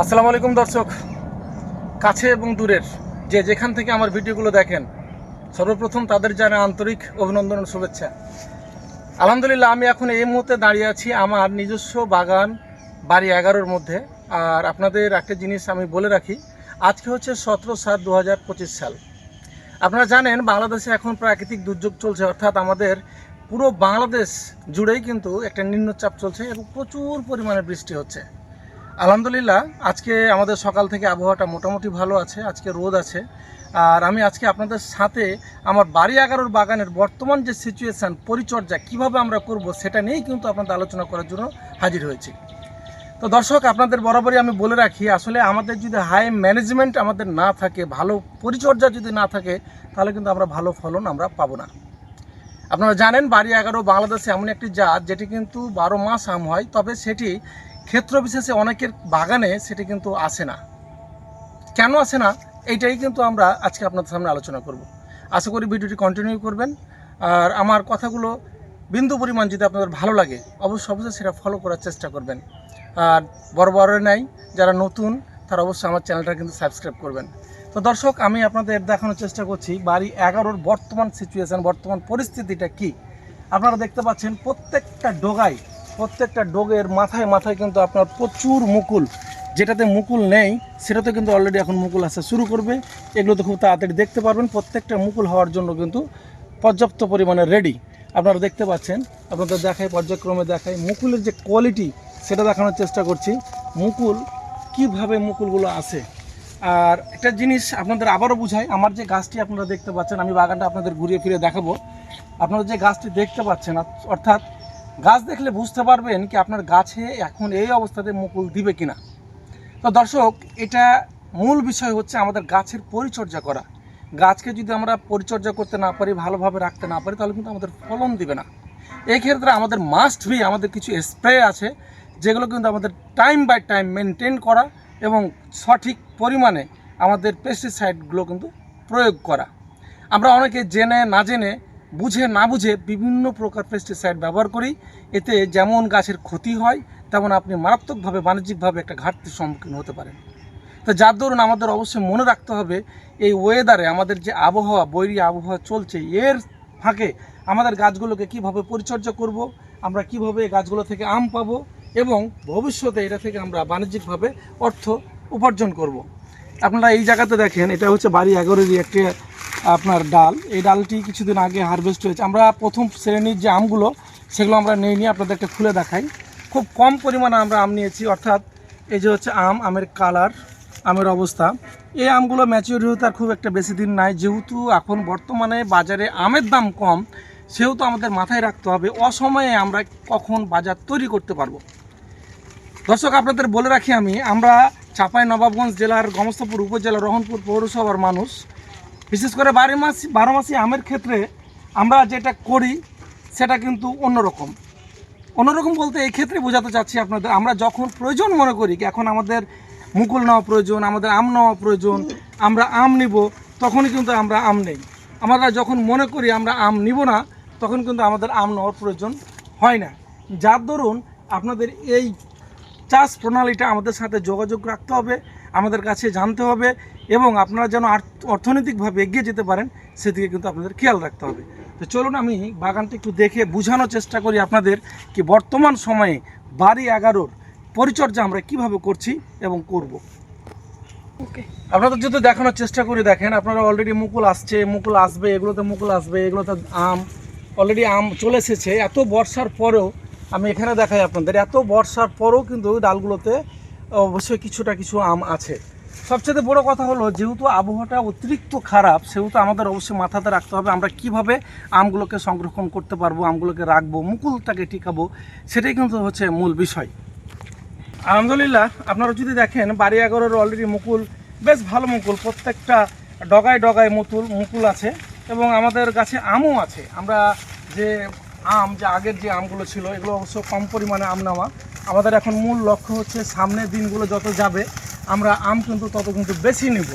আসসালামু আলাইকুম দর্শক। কাছে এবং দূরের যে যেখান থেকে আমার ভিডিওগুলো দেখেন, সর্বপ্রথম তাদের জানা আন্তরিক অভিনন্দন ও শুভেচ্ছা। আলহামদুলিল্লাহ, আমি এখন এই মুহূর্তে দাঁড়িয়ে আছি আমার নিজস্ব বাগান, বাড়ি এগারোর মধ্যে। আর আপনাদের একটা জিনিস আমি বলে রাখি, আজকে হচ্ছে সতেরো সাত দু পঁচিশ সাল। আপনারা জানেন, বাংলাদেশে এখন প্রাকৃতিক দুর্যোগ চলছে, অর্থাৎ আমাদের পুরো বাংলাদেশ জুড়েই কিন্তু একটা নিম্নচাপ চলছে এবং প্রচুর পরিমাণে বৃষ্টি হচ্ছে। আলহামদুলিল্লাহ, আজকে আমাদের সকাল থেকে আবহাওয়াটা মোটামুটি ভালো আছে, আজকে রোদ আছে। আর আমি আজকে আপনাদের সাথে আমার বাড়ি এগারোর বাগানের বর্তমান যে সিচুয়েশান পরিচর্যা, কীভাবে আমরা করব সেটা নিয়েই কিন্তু আপনাদের আলোচনা করার জন্য হাজির হয়েছি। তো দর্শক, আপনাদের বরাবরই আমি বলে রাখি, আসলে আমাদের যদি হাই ম্যানেজমেন্ট আমাদের না থাকে, ভালো পরিচর্যা যদি না থাকে, তাহলে কিন্তু আমরা ভালো ফলন আমরা পাবো না। আপনারা জানেন বাড়ি এগারো বাংলাদেশে এমন একটি জাত, যেটি কিন্তু বারো মাস আম হয়, তবে সেটি ক্ষেত্র বিশেষে অনেকের বাগানে সেটি কিন্তু আসে না। কেন আসে না? এইটাই কিন্তু আমরা আজকে আপনাদের সামনে আলোচনা করব। আশা করি ভিডিওটি কন্টিনিউ করবেন। আর আমার কথাগুলো বিন্দু পরিমাণ যদি আপনাদের ভালো লাগে, অবশ্যই অবশ্যই সেটা ফলো করার চেষ্টা করবেন। আর বড় বড় নাই, যারা নতুন, তারা অবশ্যই আমার চ্যানেলটা কিন্তু সাবস্ক্রাইব করবেন। তো দর্শক, আমি আপনাদের দেখানোর চেষ্টা করছি, বাড়ি এগারোর বর্তমান সিচুয়েশান বর্তমান পরিস্থিতিটা কি? আপনারা দেখতে পাচ্ছেন, প্রত্যেকটা ডোগায় প্রত্যেকটা ডোগের মাথায় মাথায় কিন্তু আপনার প্রচুর মুকুল। যেটাতে মুকুল নেই, সেটাতে কিন্তু অলরেডি এখন মুকুল আসা শুরু করবে। এগুলো তো খুব তাড়াতাড়ি দেখতে পারবেন। প্রত্যেকটা মুকুল হওয়ার জন্য কিন্তু পর্যাপ্ত পরিমাণে রেডি আপনারা দেখতে পাচ্ছেন, আপনাদের দেখাই, পর্যায়ক্রমে দেখাই, মুকুলের যে কোয়ালিটি সেটা দেখানোর চেষ্টা করছি। মুকুল, কীভাবে মুকুলগুলো আসে? আর একটা জিনিস আপনাদের আবারও বুঝাই, আমার যে গাছটি আপনারা দেখতে পাচ্ছেন, আমি বাগানটা আপনাদের ঘুরিয়ে ফিরে দেখাবো। আপনারা যে গাছটি দেখতে পাচ্ছেন অর্থ- অর্থাৎ গাছ দেখলে বুঝতে পারবেন কি আপনার গাছে এখন এই অবস্থাতে মুকুল দিবে কিনা। তো দর্শক, এটা মূল বিষয় হচ্ছে আমাদের গাছের পরিচর্যা করা। গাছকে যদি আমরা পরিচর্যা করতে না পারি, ভালোভাবে রাখতে না পারি, তাহলে কিন্তু আমাদের ফলন দিবে না। এই ক্ষেত্রে আমাদের মাস্ট বি আমাদের কিছু স্প্রে আছে, যেগুলো কিন্তু আমাদের টাইম বাই টাইম মেনটেন করা এবং সঠিক পরিমাণে আমাদের পেস্টিসাইডগুলো কিন্তু প্রয়োগ করা। আমরা অনেকে জেনে না জেনে বুঝে না বুঝে বিভিন্ন প্রকার পেস্টিসাইড ব্যবহার করি এতে যেমন গাছের ক্ষতি হয়, তেমন আপনি মারাত্মকভাবে, বাণিজ্যিকভাবে একটা ঘাটতির সম্মুখীন হতে পারেন তো যার দরুন আমাদের অবশ্যই মনে রাখতে হবে, এই ওয়েদারে আমাদের যে আবহাওয়া, বৈরী আবহাওয়া চলছে, এর ফাঁকে আমাদের গাছগুলোকে কীভাবে পরিচর্যা করব, আমরা কীভাবে গাছগুলো থেকে আম পাবো এবং ভবিষ্যতে এটা থেকে আমরা বাণিজ্যিকভাবে অর্থ উপার্জন করব। আপনারা এই জায়গাতে দেখেন, এটা হচ্ছে বাড়ি এগারোরই একটি আপনার ডাল। এই ডালটি কিছুদিন আগে হারভেস্ট হয়েছে। আমরা প্রথম শ্রেণির যে আমগুলো, সেগুলো আমরা নিয়ে নিয়ে আপনাদেরকে খুলে দেখাই। খুব কম পরিমাণে আমরা আম নিয়েছি, অর্থাৎ এই যে হচ্ছে আম, আমের কালার আমের অবস্থা। এই আমগুলো ম্যাচিউরি হতে আর খুব একটা বেশি দিন নাই। যেহেতু এখন বর্তমানে বাজারে আমের দাম কম, সেহেতু আমাদের মাথায় রাখতে হবে, অসময়ে আমরা কখন বাজার তৈরি করতে পারব। দর্শক, আপনাদের বলে রাখি আমি, আমরা চাঁপাই নবাবগঞ্জ জেলার, গমস্তাপুর উপজেলা রহনপুর পৌরসভার মানুষ। বিশেষ করে বারো মাস, বারো মাসি আমের ক্ষেত্রে আমরা যেটা করি, সেটা কিন্তু অন্যরকম। অন্যরকম বলতে এই ক্ষেত্রে বোঝাতে চাচ্ছি আপনাদের, আমরা যখন প্রয়োজন মনে করি, এখন আমাদের মুকুল নেওয়া প্রয়োজন, আমাদের আম নেওয়া প্রয়োজন, আমরা আম নিব, তখনই কিন্তু আমরা আম নেই। আমরা যখন মনে করি আমরা আম নিব না, তখন কিন্তু আমাদের আম নেওয়ার প্রয়োজন হয় না। যার দরুন আপনাদের এই চাষ প্রণালীটা আমাদের সাথে যোগাযোগ রাখতে হবে। আমাদের কাছে জানতে হবে এবং আপনারা যেন অর্থনৈতিকভাবে এগিয়ে যেতে পারেন সেদিকে কিন্তু আপনাদের খেয়াল রাখতে হবে। তো চলুন আমি বাগানটা একটু দেখে বোঝানোর চেষ্টা করি আপনাদের কি বর্তমান সময়ে বাড়ি এগারোর পরিচর্যা আমরা কীভাবে করছি এবং করব। ওকে। আপনাদের যদি দেখানোর চেষ্টা করে দেখেন আপনারা অলরেডি মুকুল আসছে মুকুল আসবে এগুলোতে মুকুল আসবে এগুলোতে আম অলরেডি আম চলে এসেছে। এত বর্ষার পরেও আমি এখানে দেখাই আপনাদের এত বর্ষার পরেও কিন্তু ডালগুলোতে অবশ্যই কিছুটা কিছু আম আছে। সবচেয়ে বড় কথা হলো, যেহেতু আবহাওয়াটা অতিরিক্ত খারাপ, সেহেতু আমাদের অবশ্যই মাথাতে রাখতে হবে আমরা কীভাবে আমগুলোকে সংরক্ষণ করতে পারব, আমগুলোকে রাখব, মুকুলটাকে টিকাবো, সেটাই কিন্তু হচ্ছে মূল বিষয়। আলহামদুলিল্লাহ, আপনারা যদি দেখেন বাড়ি এগারোর অলরেডি মুকুল, বেশ ভালো মুকুল, প্রত্যেকটা ডগায় ডগায় মুতুল, মুকুল আছে এবং আমাদের কাছে আমও আছে। আমরা যে আম, যে আগের যে আমগুলো ছিল, এগুলো অবশ্য কম পরিমাণে আম নেওয়া। আমাদের এখন মূল লক্ষ্য হচ্ছে সামনের দিনগুলো যত যাবে, আমরা আম কিন্তু তত কিন্তু বেশি নেব।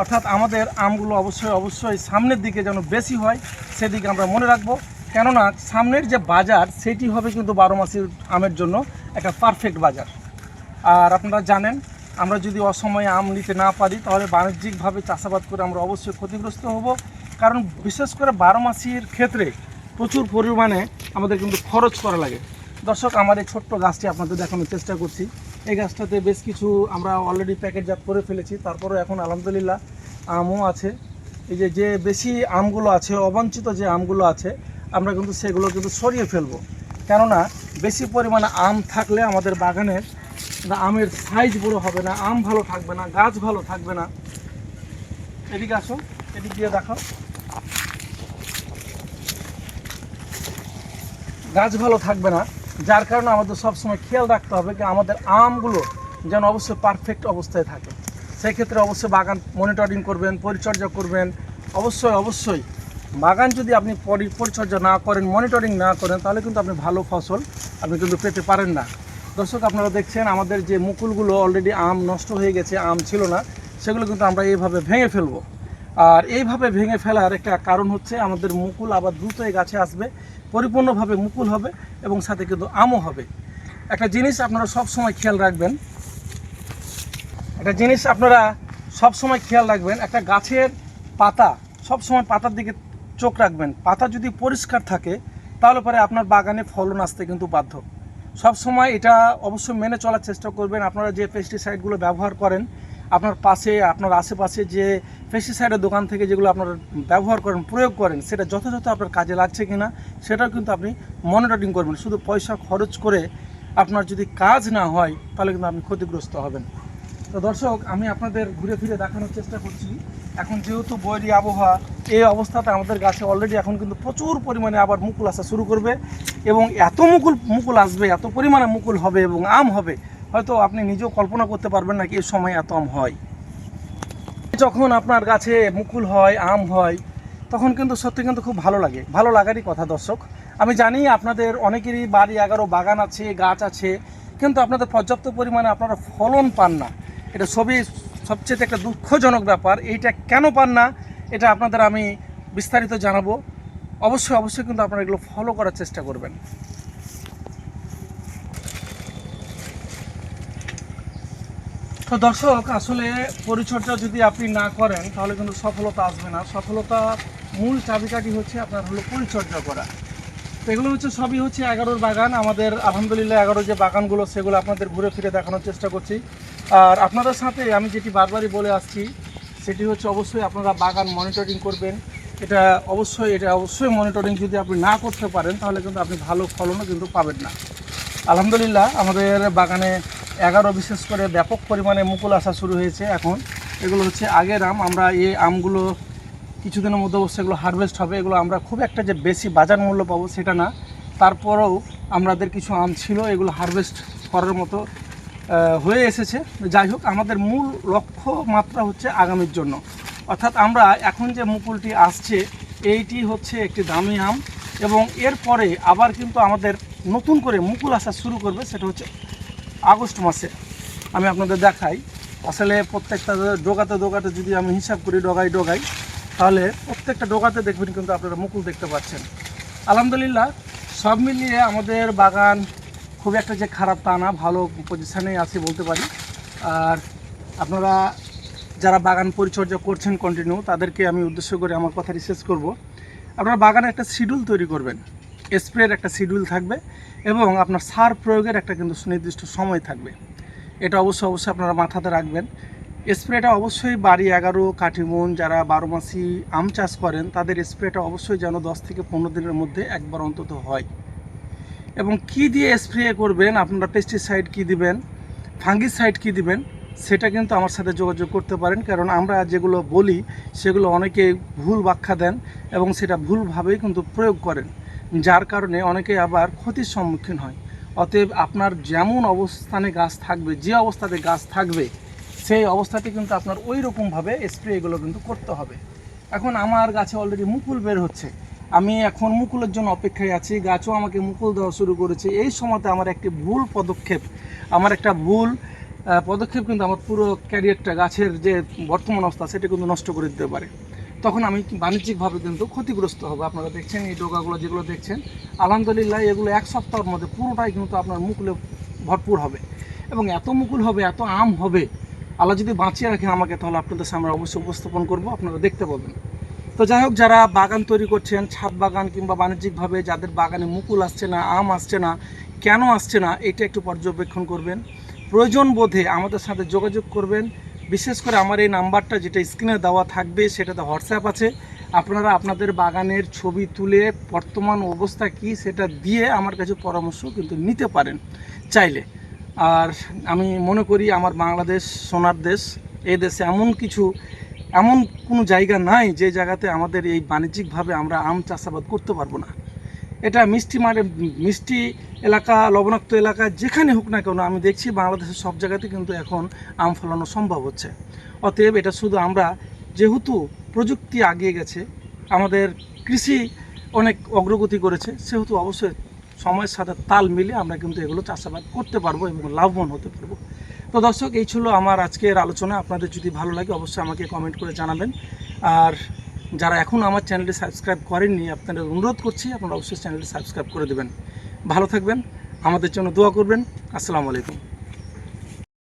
অর্থাৎ আমাদের আমগুলো অবশ্যই অবশ্যই সামনের দিকে যেন বেশি হয়, সেদিকে আমরা মনে রাখব। কেননা সামনের যে বাজার, সেটি হবে কিন্তু বারো মাসের আমের জন্য একটা পারফেক্ট বাজার। আর আপনারা জানেন, আমরা যদি অসময়ে আম নিতে না পারি, তাহলে বাণিজ্যিকভাবে চাষাবাদ করে আমরা অবশ্যই ক্ষতিগ্রস্ত হব। কারণ বিশেষ করে বারো মাসির ক্ষেত্রে প্রচুর পরিমাণে আমাদের কিন্তু খরচ করা লাগে। দর্শক, আমার এই ছোট্ট গাছটি আপনাদের দেখানোর চেষ্টা করছি। এই গাছটাতে বেশ কিছু আমরা অলরেডি প্যাকেটজাত করে ফেলেছি। তারপরে এখন আলহামদুলিল্লাহ আমও আছে। এই যে যে বেশি আমগুলো আছে, অবাঞ্ছিত যে আমগুলো আছে, আমরা কিন্তু সেগুলো কিন্তু সরিয়ে ফেলব। কেননা, বেশি পরিমাণে আম থাকলে আমাদের বাগানের আমের সাইজ বড় হবে না, আম ভালো থাকবে না, গাছ ভালো থাকবে না। এদিকে আসো, এদিক দিয়ে দেখো গাছ ভালো থাকবে না। যার কারণে আমাদের সবসময় খেয়াল রাখতে হবে যে আমাদের আমগুলো যেন অবশ্যই পারফেক্ট অবস্থায় থাকে। সেক্ষেত্রে অবশ্যই বাগান মনিটরিং করবেন, পরিচর্যা করবেন। অবশ্যই অবশ্যই। বাগান যদি আপনি পরি- পরিচর্যা না করেন মনিটরিং না করেন, তাহলে কিন্তু আপনি ভালো ফসল আপনি কিন্তু পেতে পারেন না। দর্শক, আপনারা দেখছেন আমাদের যে মুকুলগুলো অলরেডি আম নষ্ট হয়ে গেছে, আম ছিল না, সেগুলো কিন্তু আমরা এইভাবে ভেঙে ফেলব। আর এইভাবে ভেঙে ফেলার একটা কারণ হচ্ছে আমাদের মুকুল আবার দ্রুত গাছে আসবে। পরিপূর্ণভাবে মুকুল হবে এবং সাথে কিন্তু আমও হবে। একটা জিনিস আপনারা সব সময় খেয়াল রাখবেন। একটা জিনিস আপনারা সব সময় খেয়াল রাখবেন, একটা গাছের পাতা, সব সময় পাতার দিকে চোখ রাখবেন। পাতা যদি পরিষ্কার থাকে, তাহলে পরে আপনার বাগানে ফলন আসতে কিন্তু বাধ্য। সব সময় এটা অবশ্যই মেনে চলার চেষ্টা করবেন। আপনারা যে পেস্টিসাইডগুলো ব্যবহার করেন আপনার পাশে, আপনার আশেপাশে যে পেস্টিসাইডের দোকান থেকে যেগুলো আপনারা ব্যবহার করেন, প্রয়োগ করেন, সেটা যথাযথ আপনার কাজে লাগছে কি না সেটাও কিন্তু আপনি মনিটরিং করবেন। শুধু পয়সা খরচ করে আপনার যদি কাজ না হয়, তাহলে কিন্তু আপনি ক্ষতিগ্রস্ত হবেন। তো দর্শক, আমি আপনাদের ঘুরে ফিরে দেখানোর চেষ্টা করছি। এখন যেহেতু বৈরী আবহাওয়া, এই অবস্থাতে আমাদের গাছে অলরেডি এখন কিন্তু প্রচুর পরিমাণে আবার মুকুল আসা শুরু করবে এবং এত মুকুল মুকুল আসবে, এত পরিমাণে মুকুল হবে এবং আম হবে হয়তো আপনি নিজেও কল্পনা করতে পারবেন না কি এই সময় এত আম হয়। যখন আপনার গাছে মুকুল হয়, আম হয়, তখন কিন্তু সত্যি কিন্তু খুব ভালো লাগে। ভালো লাগারই কথা, দর্শক। আমি জানি আপনাদের অনেকেরই বাড়ি এগারো বাগান আছে, গাছ আছে, কিন্তু আপনাদের পর্যাপ্ত পরিমাণে আপনারা ফলন পান না। এটা সবই সবচেয়ে একটা দুঃখজনক ব্যাপার। এইটা কেন পান না, এটা আপনাদের আমি বিস্তারিত জানাব। অবশ্যই অবশ্যই কিন্তু আপনারা এগুলো ফলো করার চেষ্টা করবেন। তো দর্শক, আসলে পরিচর্যা যদি আপনি না করেন, তাহলে কিন্তু সফলতা আসবে না। সফলতা মূল চাবিকাঠি হচ্ছে আপনার হলো পরিচর্যা করা। তো এগুলো হচ্ছে সবই হচ্ছে এগারোর বাগান। আমাদের আলহামদুলিল্লাহ এগারো যে বাগানগুলো, সেগুলো আপনাদের ঘুরে ফিরে দেখানোর চেষ্টা করছি। আর আপনাদের সাথে আমি যেটি বারবারই বলে আসছি, সেটি হচ্ছে অবশ্যই আপনারা বাগান মনিটরিং করবেন। এটা অবশ্যই এটা অবশ্যই মনিটরিং যদি আপনি না করতে পারেন, তাহলে কিন্তু আপনি ভালো ফলনও কিন্তু পাবেন না। আলহামদুলিল্লাহ, আমাদের বাগানে এগারো বিশেষ করে ব্যাপক পরিমাণে মুকুল আসা শুরু হয়েছে এখন। এগুলো হচ্ছে আগের আম। আমরা এই আমগুলো কিছুদিনের মধ্যে অবশ্যই এগুলো হারভেস্ট হবে। এগুলো আমরা খুব একটা যে বেশি বাজার মূল্য পাবো সেটা না। তারপরেও আমাদের কিছু আম ছিল, এগুলো হারভেস্ট করার মতো হয়ে এসেছে। যাই হোক, আমাদের মূল লক্ষ্য মাত্রা হচ্ছে আগামীর জন্য। অর্থাৎ আমরা এখন যে মুকুলটি আসছে, এইটি হচ্ছে একটি দামি আম। এবং এরপরে আবার কিন্তু আমাদের নতুন করে মুকুল আসা শুরু করবে, সেটা হচ্ছে আগস্ট মাসে আমি আপনাদের দেখাই। আসলে প্রত্যেকটা ডোগাতে ডোগাতে যদি আমি হিসাব করি ডগাই ডগাই তাহলে প্রত্যেকটা ডোগাতে দেখবেন কিন্তু আপনারা মুকুল দেখতে পাচ্ছেন। আলহামদুলিল্লাহ, সব মিলিয়ে আমাদের বাগান খুব একটা যে খারাপ তা না, ভালো পজিশানে আছে বলতে পারি। আর আপনারা যারা বাগান পরিচর্যা করছেন কন্টিনিউ তাদেরকে আমি উদ্দেশ্য করে আমার কথা শেষ করব। আপনারা বাগানে একটা শিডিউল তৈরি করবেন। স্প্রের একটা শিডিউল থাকবে এবং আপনার সার প্রয়োগের একটা কিন্তু সুনির্দিষ্ট সময় থাকবে। এটা অবশ্যই অবশ্যই আপনারা মাথাতে রাখবেন। স্প্রেটা অবশ্যই বাড়ি এগারো কাঠিমন যারা বারো মাসি আম চাষ করেন, তাদের স্প্রেটা অবশ্যই যেন দশ থেকে পনেরো দিনের মধ্যে একবার অন্তত হয়। এবং কি দিয়ে স্প্রে করবেন, আপনারা পেস্টিসাইড কি দিবেন ফাঙ্গিসাইড কি দিবেন, সেটা কিন্তু আমার সাথে যোগাযোগ করতে পারেন। কারণ আমরা যেগুলো বলি, সেগুলো অনেকে ভুল ব্যাখ্যা দেন এবং সেটা ভুলভাবেই কিন্তু প্রয়োগ করেন। যার কারণে অনেকে আবার ক্ষতির সম্মুখীন হয়। অতএব আপনার যেমন অবস্থানে গাছ থাকবে, যে অবস্থাতে গাছ থাকবে, সেই অবস্থাতে কিন্তু আপনার ওই রকমভাবে স্প্রে এগুলো কিন্তু করতে হবে। এখন আমার গাছে অলরেডি মুকুল বের হচ্ছে। আমি এখন মুকুলের জন্য অপেক্ষায় আছি। গাছও আমাকে মুকুল দেওয়া শুরু করেছে। এই সময়তে আমার একটি ভুল পদক্ষেপ, আমার একটা ভুল পদক্ষেপ কিন্তু আমার পুরো ক্যারিয়ারটা গাছের যে বর্তমান অবস্থা, সেটা কিন্তু নষ্ট করে দিতে পারে। তখন আমি বাণিজ্যিকভাবে কিন্তু ক্ষতিগ্রস্ত হব। আপনারা দেখছেন এই ডোকাগুলো যেগুলো দেখছেন, আলহামদুলিল্লাহ এগুলো এক সপ্তাহের মধ্যে পুরোটাই কিন্তু আপনার মুকুলে ভরপুর হবে। এবং এত মুকুল হবে, এত আম হবে, আল্লাহ যদি বাঁচিয়ে রাখে আমাকে, তাহলে আপনাদের সামনে অবশ্যই উপস্থাপন করব, আপনারা দেখতে পাবেন। তো যাই হোক, যারা বাগান তৈরি করছেন, ছাদ বাগান কিংবা বাণিজ্যিকভাবে যাদের বাগানে মুকুল আসছে না, আম আসছে না, কেন আসছে না, এটা একটু পর্যবেক্ষণ করবেন। প্রয়োজন বোধে আমাদের সাথে যোগাযোগ করবেন। বিশেষ করে আমার এই নাম্বারটা যেটা স্ক্রিনে দেওয়া থাকবে, সেটাতে হোয়াটসঅ্যাপ আছে। আপনারা আপনাদের বাগানের ছবি তুলে বর্তমান অবস্থা কি সেটা দিয়ে আমার কাছে পরামর্শ কিন্তু নিতে পারেন চাইলে। আর আমি মনে করি আমার বাংলাদেশ সোনার দেশ, এই দেশে এমন কিছু, এমন কোনো জায়গা নাই যে জায়গাতে আমাদের এই বাণিজ্যিকভাবে আমরা আম চাষাবাদ করতে পারব না। এটা মিষ্টি মানে মিষ্টি এলাকা, লবণাক্ত এলাকা, যেখানে হোক না কেন আমি দেখছি বাংলাদেশের সব জায়গাতে কিন্তু এখন আম ফলানো সম্ভব হচ্ছে। অতএব এটা শুধু আমরা, যেহেতু প্রযুক্তি আগিয়ে গেছে, আমাদের কৃষি অনেক অগ্রগতি করেছে, সেহেতু অবশ্যই সময়ের সাথে তাল মিলে আমরা কিন্তু এগুলো চাষাবাদ করতে পারব এবং লাভবান হতে পারব। তো দর্শক, এই ছিল আমার আজকের আলোচনা। আপনাদের যদি ভালো লাগে অবশ্যই আমাকে কমেন্ট করে জানাবেন। আর যারা এখন আমার চ্যানেলটি সাবস্ক্রাইব করেননি, আপনাদের অনুরোধ করছি আপনারা অবশ্যই চ্যানেলটি সাবস্ক্রাইব করে দেবেন। ভালো থাকবেন, আমাদের জন্য দোয়া করবেন। আসসালামু আলাইকুম।